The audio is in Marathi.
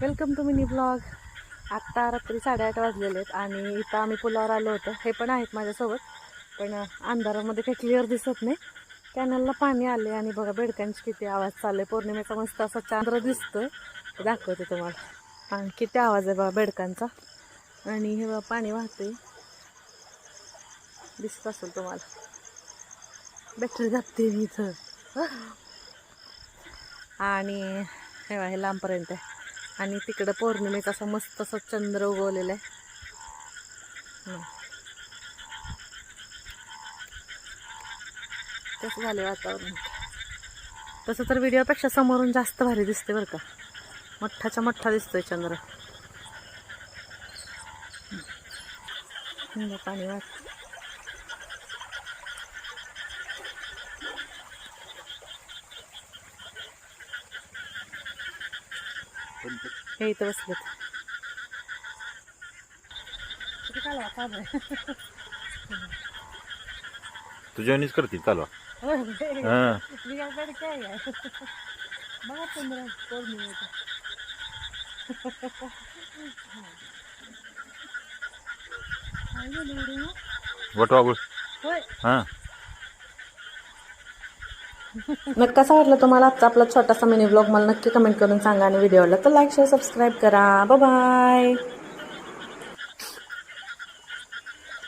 Welcome to mini blog. आत्ता रात्री साडेआठ वाजलेले आहेत आणि इथं आम्ही पुलावर आलो होतो. हे पण आहेत माझ्यासोबत पण अंधारामध्ये काही क्लिअर दिसत नाही. कॅनलला पाणी आले आणि बघा बेडकांची किती आवाज चालले पौर्णिमेचा मस्त असा चांद्र दिसतोय. ते दाखवते तुम्हाला. आणि किती आवाज आहे बघा बेडकांचा. आणि हे बघा पाणी वाहते दिसत असेल तुम्हाला. बॅटरी जाते मी इथं. आणि हे हे लांबपर्यंत आहे. आणि तिकडं पौर्णिमेचा असा मस्त असा चंद्र उगवलेला आहे. तसं कसं झालं वातावरण. तसं तर व्हिडिओपेक्षा समोरून जास्त भारी दिसते बरं का. मोठाच्या मोठा दिसतोय चंद्र. पाणी वाट हे इथं बसलेत. कालवा. तुझ्यानीच करतील चालवा होय, होय. हा मी काय कडे काय आहे? बघा चंद्र पौर्णिमेचा काय झालं एवढं? वटवागुळ होय हा मग कसा वाटला तुम्हाला आजचा आपला छोटासा मिनी ब्लॉग मला नक्की कमेंट करून सांगा आणि व्हिडिओला तर लाईक शेअर सबस्क्राईब करा. बाय